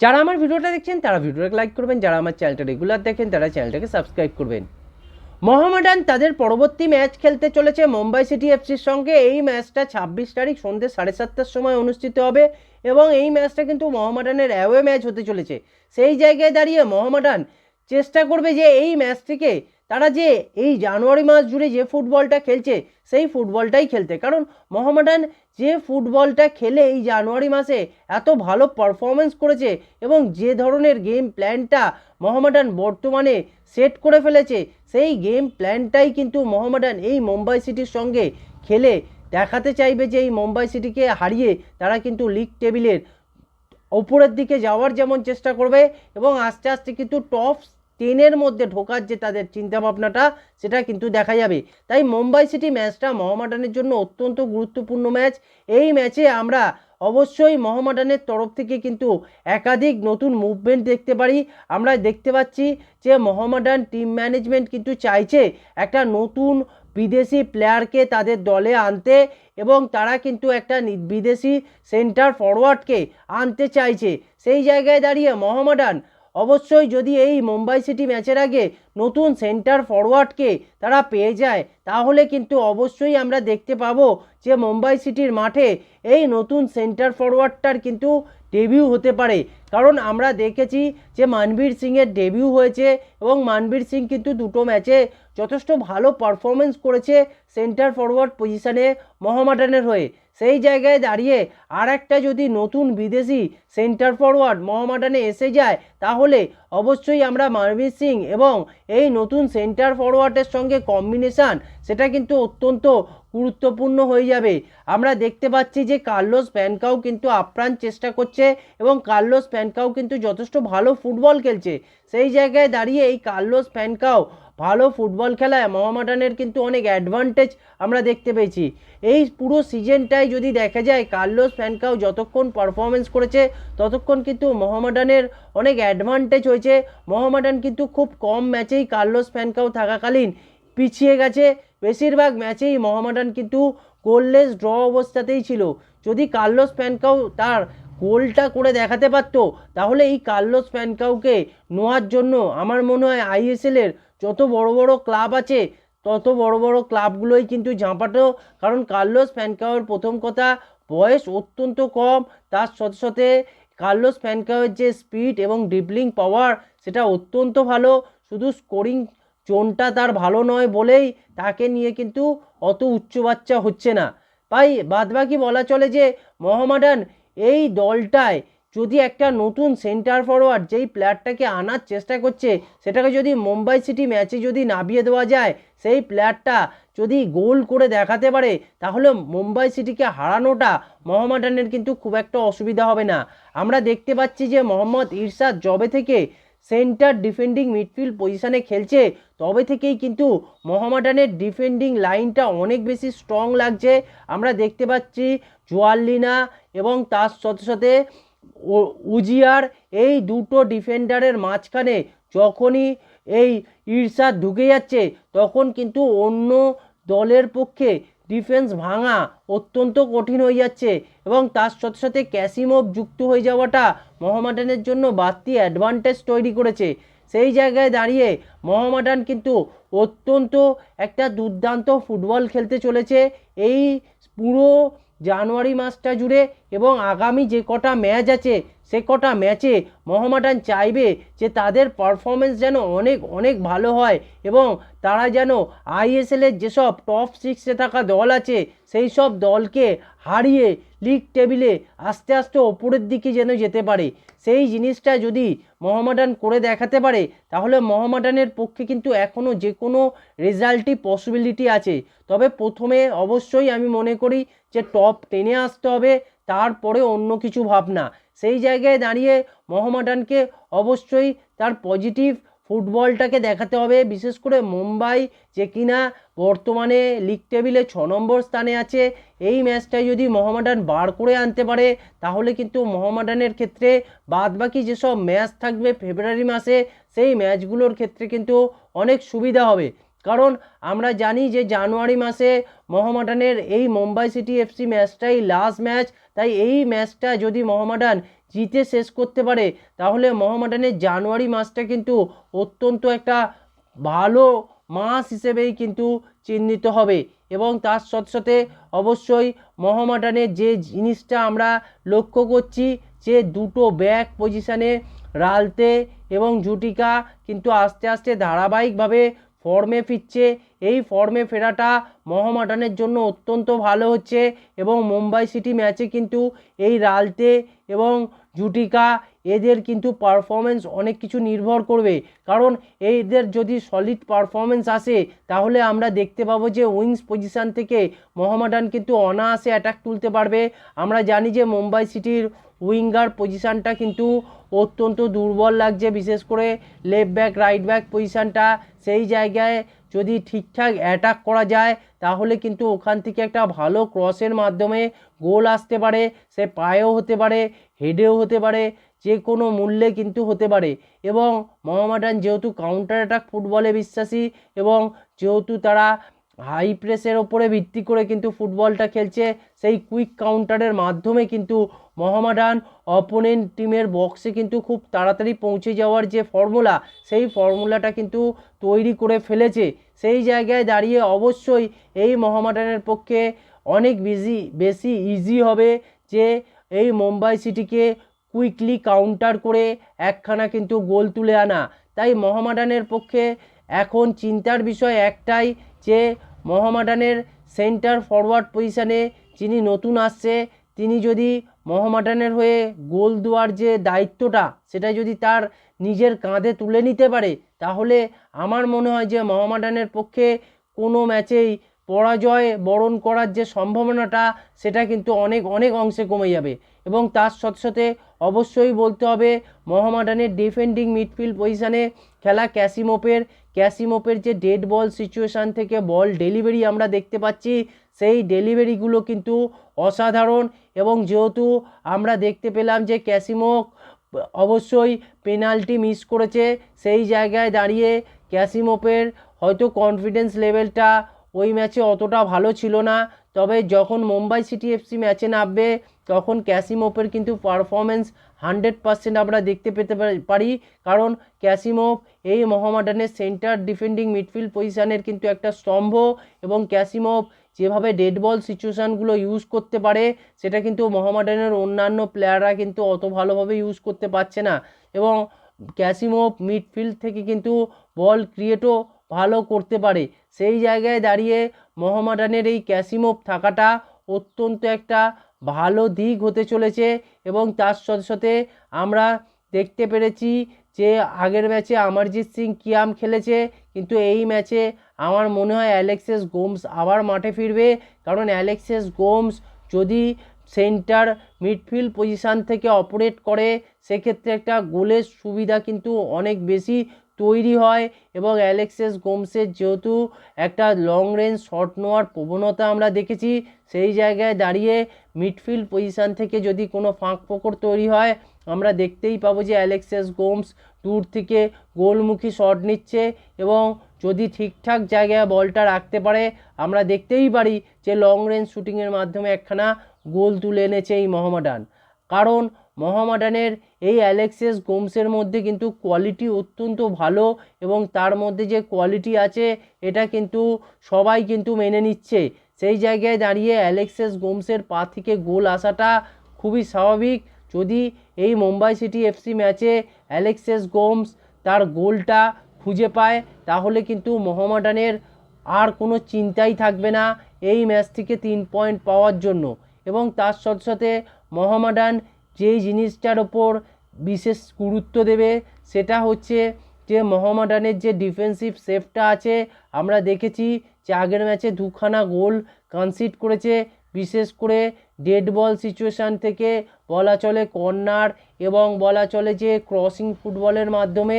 যারা আমার ভিডিওটা দেখছেন, তারা ভিডিওটাকে লাইক করবেন। যারা আমার চ্যানেলটা রেগুলার দেখেন, তারা চ্যানেলটাকে সাবস্ক্রাইব করবেন। মোহামেডান তাদের পরবর্তী ম্যাচ খেলতে চলেছে মুম্বাই সিটি এফসির সঙ্গে। এই ম্যাচটা ছাব্বিশ তারিখ সন্ধ্যে সাড়ে সাতটার সময় অনুষ্ঠিত হবে এবং এই ম্যাচটা কিন্তু মোহামেডানের অ্যাওয়ে ম্যাচ হতে চলেছে। সেই জায়গায় দাঁড়িয়ে মোহামেডান চেষ্টা করবে যে এই ম্যাচটিকে তারা যে এই জানুয়ারি মাস জুড়ে যে ফুটবলটা খেলছে, সেই ফুটবলটাই খেলতে। কারণ মোহামেডান যে ফুটবলটা খেলে এই জানুয়ারি মাসে এত ভালো পারফরমেন্স করেছে এবং যে ধরনের গেম প্ল্যানটা মোহামেডান বর্তমানে সেট করে ফেলেছে, সেই গেম প্ল্যানটাই কিন্তু মোহামেডান এই মুম্বাই সিটির সঙ্গে খেলে দেখাতে চাইবে যে এই মুম্বাই সিটিকে হারিয়ে তারা কিন্তু লিগ টেবিলের ওপরের দিকে যাওয়ার যেমন চেষ্টা করবে এবং আস্তে আস্তে কিন্তু টপ টেনের মধ্যে ঢোকার যে তাদের চিন্তাভাবনাটা, সেটা কিন্তু দেখা যাবে। তাই মুম্বাই সিটি ম্যাচটা মোহামেডানের জন্য অত্যন্ত গুরুত্বপূর্ণ ম্যাচ। এই ম্যাচে আমরা অবশ্যই মোহামেডানের তরফ থেকে কিন্তু একাধিক নতুন মুভমেন্ট দেখতে পারি। আমরা দেখতে পাচ্ছি যে মোহামেডান টিম ম্যানেজমেন্ট কিন্তু চাইছে একটা নতুন বিদেশি প্লেয়ারকে তাদের দলে আনতে এবং তারা কিন্তু একটা বিদেশি সেন্টার ফরওয়ার্ডকে আনতে চাইছে। সেই জায়গায় দাঁড়িয়ে মোহামেডান অবশ্যই যদি এই মুম্বাই সিটি ম্যাচের আগে নতুন সেন্টার ফরওয়ার্ডকে তারা পেয়ে যায়, তাহলে কিন্তু অবশ্যই আমরা দেখতে পাবো যে মুম্বাই সিটির মাঠে এই নতুন সেন্টার ফরওয়ার্ডটার কিন্তু ডেবিউ হতে পারে। কারণ আমরা দেখেছি যে মানবীর সিংয়ের ডেবিউ হয়েছে এবং মানবীর সিং কিন্তু দুটো ম্যাচে যথেষ্ট ভালো পারফরমেন্স করেছে সেন্টার ফরওয়ার্ড পজিশানে মহামাডানের হয়ে। সেই জায়গায় দাঁড়িয়ে আর একটা যদি নতুন বিদেশি সেন্টার ফরওয়ার্ড মহামাডানে এসে যায়, তাহলে অবশ্যই আমরা মানবীর সিং এবং এই নতুন সেন্টার ফরওয়ার্ডের সঙ্গে কম্বিনেশান সেটা কিন্তু অত্যন্ত গুরুত্বপূর্ণ হয়ে যাবে। আমরা দেখতে পাচ্ছি যে কার্লোস প্যানকাও কিন্তু আপ্রাণ চেষ্টা করছে এবং কার্লোস প্যানকাও কিন্তু যথেষ্ট ভালো ফুটবল খেলছে। সেই জায়গায় দাঁড়িয়ে এই কার্লোস প্যানকাও ভালো ফুটবল খেলায় মোহামেডানের কিন্তু অনেক অ্যাডভান্টেজ আমরা দেখতে পেয়েছি। এই পুরো সিজনটাই যদি দেখা যায়, কার্লোস ফ্যানকাও যতক্ষণ পারফরমেন্স করেছে, ততক্ষণ কিন্তু মোহামেডানের অনেক অ্যাডভান্টেজ হয়েছে। মোহামেডান কিন্তু খুব কম ম্যাচেই কার্লোস ফ্যানকাও থাকাকালীন পিছিয়ে গেছে। বেশিরভাগ ম্যাচেই মোহামেডান কিন্তু গোললেস ড্র অবস্থাতেই ছিল। যদি কার্লোস ফ্যানকাও তার গোলটা করে দেখাতে পারতো, তাহলে এই কার্লোস ফ্যানকাউকে নেওয়ার জন্য আমার মনে হয় আইএসএলের যত বড় বড় ক্লাব আছে, তত বড় বড় ক্লাবগুলোই কিন্তু ঝাঁপাটো কারণ কার্লোস ফ্যানকাওয়ের প্রথম কথা, বয়স অত্যন্ত কম, তার সাথে সাথে কার্লোস ফ্যানকাওয়ের যে স্পিড এবং ড্রিবলিং পাওয়ার সেটা অত্যন্ত ভালো। শুধু স্কোরিং জোনটা তার ভালো নয় বলেই তাকে নিয়ে কিন্তু অত উচ্চ বাচ্চা হচ্ছে না। তাই বাদবাকি বলা চলে যে, মোহামেডান, এই দলটায় যদি একটা নতুন সেন্টার ফরওয়ার্ড যেই প্লেয়ারটাকে আনার চেষ্টা করছে, সেটাকে যদি মুম্বাই সিটি ম্যাচে যদি নামিয়ে দেওয়া যায়, সেই প্লেয়ারটা যদি গোল করে দেখাতে পারে, তাহলে মুম্বাই সিটিকে হারানোটা মোহামেডানের কিন্তু খুব একটা অসুবিধা হবে না। আমরা দেখতে পাচ্ছি যে মোহাম্মদ ইরশাদ জবে থেকে সেন্টার ডিফেন্ডিং মিডফিল্ড পজিশনে খেলছে। তবে থেকেই কিন্তু মোহামেডানের ডিফেন্ডিং লাইনটা অনেক বেশি স্ট্রং লাগছে। আমরা দেখতে পাচ্ছি জোয়াল্লিনা এবং তার সাথে সাথে উজিয়ার এই দুটো ডিফেন্ডারের মাঝখানে যখনই এই ঈর্ষা ঢুকে যাচ্ছে, তখন কিন্তু অন্য দলের পক্ষে ডিফেন্স ভাঙা অত্যন্ত কঠিন হয়ে যাচ্ছে এবং তার সাথে সাথে ক্যাসিমোভ যুক্ত হয়ে যাওয়াটা মোহামেডানের জন্য বাড়তি অ্যাডভান্টেজ তৈরি করেছে। সেই জায়গায় দাঁড়িয়ে মোহামেডান কিন্তু অত্যন্ত একটা দুর্দান্ত ফুটবল খেলতে চলেছে। এই পুরো জানুয়ারি মাসটা জুড়ে এবং আগামী যে কটা ম্যাচ আছে সে কটা ম্যাচে মোহামেডান চাইবে যে তাদের পারফরমেন্স যেন অনেক অনেক ভালো হয় এবং তারা যেন আইএসএলের যেসব টপ সিক্সে থাকা দল আছে, সেই সব দলকে হারিয়ে লিগ টেবিলে আস্তে আস্তে ওপরের দিকে যেন যেতে পারে। সেই জিনিসটা যদি মোহামেডান করে দেখাতে পারে, তাহলে মোহামেডানের পক্ষে কিন্তু এখনও যে কোনো রেজাল্টই পসিবিলিটি আছে। তবে প্রথমে অবশ্যই আমি মনে করি যে টপ টেনে আসতে হবে, তারপরে অন্য কিছু ভাবনা। সেই জায়গায় দাঁড়িয়ে মোহামেডানকে অবশ্যই তার পজিটিভ ফুটবলটাকে দেখাতে হবে। বিশেষ করে মুম্বাই যে কিনা বর্তমানে লিগ টেবিলে ছ নম্বর স্থানে আছে, এই ম্যাচটাই যদি মোহামেডান বার করে আনতে পারে, তাহলে কিন্তু মোহামেডানের ক্ষেত্রে বাদবাকি যেসব ম্যাচ থাকবে ফেব্রুয়ারি মাসে, সেই ম্যাচগুলোর ক্ষেত্রে কিন্তু অনেক সুবিধা হবে। কারণ আমরা জানি যে জানুয়ারি মাসে মোহামেডানের এই মুম্বাই সিটি এফসি ম্যাচটাই লাস্ট ম্যাচ তাই এই ম্যাচটা যদি মোহামেডান জিতে শেষ করতে পারে, তাহলে মোহামেডানের জানুয়ারি মাসটা কিন্তু অত্যন্ত একটা ভালো মাস হিসেবেই কিন্তু চিহ্নিত হবে। এবং তার সাথে সাথে অবশ্যই মোহামেডানের যে জিনিসটা আমরা লক্ষ্য করছি, যে দুটো ব্যাক পজিশানে রালতে এবং জুটিকা কিন্তু আস্তে আস্তে ধারাবাহিকভাবে ফর্মে ফিরছে। এই ফর্মে ফেরাটা মোহামেডানের জন্য অত্যন্ত ভালো হচ্ছে এবং মুম্বাই সিটি ম্যাচে কিন্তু এই রালতে এবং জুটিকা এদের কিন্তু পারফরমেন্স অনেক কিছু নির্ভর করবে। কারণ এদের যদি সলিড পারফরমেন্স আসে, তাহলে আমরা দেখতে পাবো যে উইংস পজিশান থেকে মোহামেডান কিন্তু অনায়াসে অ্যাটাক তুলতে পারবে। আমরা জানি যে মুম্বাই সিটির উইঙ্গার পজিশানটা কিন্তু অত্যন্ত দুর্বল লাগছে, বিশেষ করে লেফট ব্যাক রাইট ব্যাক পজিশানটা সেই জায়গায় যদি ঠিকঠাক অ্যাটাক করা যায়, তাহলে কিন্তু ওখান থেকে একটা ভালো ক্রসের মাধ্যমে গোল আসতে পারে। সে পায়েও হতে পারে হেডেও হতে পারে, যে কোনো মূল্যে কিন্তু হতে পারে। এবং মোহামেডান যেহেতু কাউন্টার অ্যাটাক ফুটবলে বিশ্বাসী এবং যেহেতু তারা হাই প্রেসের ওপরে ভিত্তি করে কিন্তু ফুটবলটা খেলছে। সেই কুইক কাউন্টারের মাধ্যমে কিন্তু মোহামেডান অপোনেন্ট টিমের বক্সে কিন্তু খুব তাড়াতাড়ি পৌঁছে যাওয়ার যে ফর্মুলা সেই ফর্মুলাটা কিন্তু তৈরি করে ফেলেছে। সেই জায়গায় দাঁড়িয়ে অবশ্যই এই মোহামেডানের পক্ষে অনেক বেশি বেশি ইজি হবে যে এই মুম্বাই সিটিকে কুইকলি কাউন্টার করে একখানা কিন্তু গোল তুলে আনা। তাই মোহামেডানের পক্ষে এখন চিন্তার বিষয় একটাই যে মোহামেডানের সেন্টার ফরওয়ার্ড পজিশানে যিনি নতুন আসছে, তিনি যদি মহামাডানের হয়ে গোল দেওয়ার যে দায়িত্বটা, সেটা যদি তার নিজের কাঁধে তুলে নিতে পারে, তাহলে আমার মনে হয় যে মহামাডানের পক্ষে কোনো ম্যাচেই পরাজয় বরণ করার যে সম্ভাবনাটা, সেটা কিন্তু অনেক অনেক অংশে কমে যাবে। এবং তার সাথে সাথে অবশ্যই বলতে হবে, মোহামেডানের ডিফেন্ডিং মিডফিল্ড পজিশানে খেলা ক্যাসিমোপের ক্যাসিমোপের যে ডেড বল সিচুয়েশান থেকে বল ডেলিভারি আমরা দেখতে পাচ্ছি, সেই ডেলিভারিগুলো কিন্তু অসাধারণ। এবং যেহেতু আমরা দেখতে পেলাম যে ক্যাসিমো অবশ্যই পেনাল্টি মিস করেছে, সেই জায়গায় দাঁড়িয়ে ক্যাসিমোপের হয়তো কনফিডেন্স লেভেলটা ওই ম্যাচে অতটা ভালো ছিল না। তবে যখন মুম্বাই সিটি এফসি ম্যাচে নামবে, তখন ক্যাসিমোপের কিন্তু পারফরমেন্স হান্ড্রেড পার্সেন্ট আমরা দেখতে পেতে পারি। কারণ ক্যাসিমোভ এই মোহামেডানের সেন্টার ডিফেন্ডিং মিডফিল্ড পজিশানের কিন্তু একটা স্তম্ভ এবং ক্যাসিমোভ যেভাবে ডেড বল সিচুয়েশানগুলো ইউজ করতে পারে, সেটা কিন্তু মোহামেডানের অন্যান্য প্লেয়াররা কিন্তু অত ভালোভাবে ইউজ করতে পারছে না। এবং ক্যাসিমোভ মিডফিল্ড থেকে কিন্তু বল ক্রিয়েটও ভালো করতে পারে। সেই জায়গায় দাঁড়িয়ে মোহামেডানের এই ক্যাসিমোভ থাকাটা অত্যন্ত একটা ভালো দিক হতে চলেছে এবং তার সাথে সাথে আমরা দেখতে পেরেছি যে আগের ম্যাচে অমরজিৎ সিং কিয়াম খেলেছে, কিন্তু এই ম্যাচে আমার মনে হয় অ্যালেক্সেস গোমস আবার মাঠে ফিরবে। কারণ অ্যালেক্সেস গোমস যদি সেন্টার মিডফিল্ড পজিশান থেকে অপারেট করে, সেক্ষেত্রে একটা গোলের সুবিধা কিন্তু অনেক বেশি তৈরি হয় এবং অ্যালেক্সেস গোমসের যেহেতু একটা লং রেঞ্জ শট নেওয়ার প্রবণতা আমরা দেখেছি, সেই জায়গায় দাঁড়িয়ে মিডফিল্ড পজিশান থেকে যদি কোনো ফাঁক ফোকর তৈরি হয়, আমরা দেখতেই পাবো যে অ্যালেক্সেস গোমস দূর থেকে গোলমুখী শট নিচ্ছে এবং যদি ঠিকঠাক জায়গায় বলটা রাখতে পারে, আমরা দেখতেই পারি যে লং রেঞ্জ শ্যুটিংয়ের মাধ্যমে একখানা গোল তুলে এনেছে এই মহমাডান। কারণ মোহামেডানের এই অ্যালেক্সেস গোমসের মধ্যে কিন্তু কোয়ালিটি অত্যন্ত ভালো এবং তার মধ্যে যে কোয়ালিটি আছে, এটা কিন্তু সবাই কিন্তু মেনে নিচ্ছে। সেই জায়গায় দাঁড়িয়ে অ্যালেক্সেস গোমসের পা থেকে গোল আসাটা খুবই স্বাভাবিক। যদি এই মুম্বাই সিটি এফসি ম্যাচে অ্যালেক্সেস গোমস তার গোলটা খুঁজে পায়, তাহলে কিন্তু মোহামেডানের আর কোনো চিন্তাই থাকবে না এই ম্যাচ থেকে তিন পয়েন্ট পাওয়ার জন্য। এবং তার সাথে সাথে মোহামেডান যেই জিনিসটার ওপর বিশেষ গুরুত্ব দেবে, সেটা হচ্ছে যে মোহামডানের যে ডিফেন্সিভ সেফটা আছে, আমরা দেখেছি যে আগের ম্যাচে দুখানা গোল কনসিড করেছে, বিশেষ করে ডেড বল সিচুয়েশান থেকে বলা চলে কর্নার এবং বলা চলে যে ক্রসিং ফুটবলের মাধ্যমে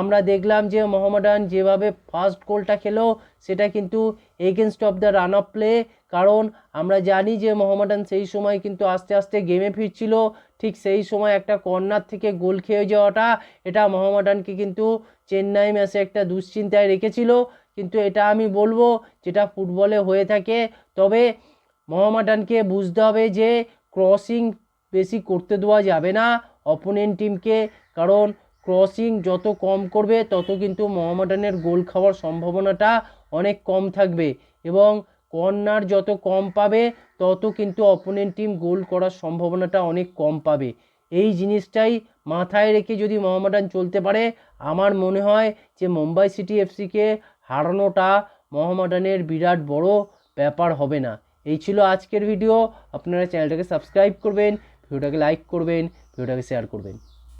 আমরা দেখলাম যে মোহামেডান যেভাবে ফার্স্ট গোলটা খেলো, সেটা কিন্তু against of the run of play কারণ আমরা জানি যে মোহামেডান সেই সময় কিন্তু আস্তে আস্তে গেমে ফিরছিল, ঠিক সেই সময় একটা কর্নার থেকে গোল খেয়ে যাওয়াটা, এটা মোহামেডানকে কিন্তু চেন্নাই ম্যাচে একটা দুশ্চিন্তায় রেখেছিল, কিন্তু এটা আমি বলব যেটা ফুটবলে হয়ে থাকে, তবে মোহামেডানকে বুঝতে হবে যে ক্রসিং বেশি করতে দেওয়া যাবে না অপোনেন্ট টিমকে কারণ ক্রসিং যত কম করবে, তত কিন্তু মোহামেডানের গোল খাওয়ার সম্ভাবনাটা অনেক কম থাকবে এবং কর্নার যত কম পাবে, তত কিন্তু অপোনেন্ট টিম গোল করার সম্ভাবনাটা অনেক কম পাবে। এই জিনিসটাই মাথায় রেখে যদি মোহামেডান চলতে পারে, আমার মনে হয় যে মুম্বাই সিটি এফসিকে হারানোটা মোহামেডানের বিরাট বড় ব্যাপার হবে না। এই ছিল আজকের ভিডিও আপনারা চ্যানেলটাকে সাবস্ক্রাইব করবেন। ভিডিওটাকে লাইক করবেন ভিডিওটাকে শেয়ার করবেন।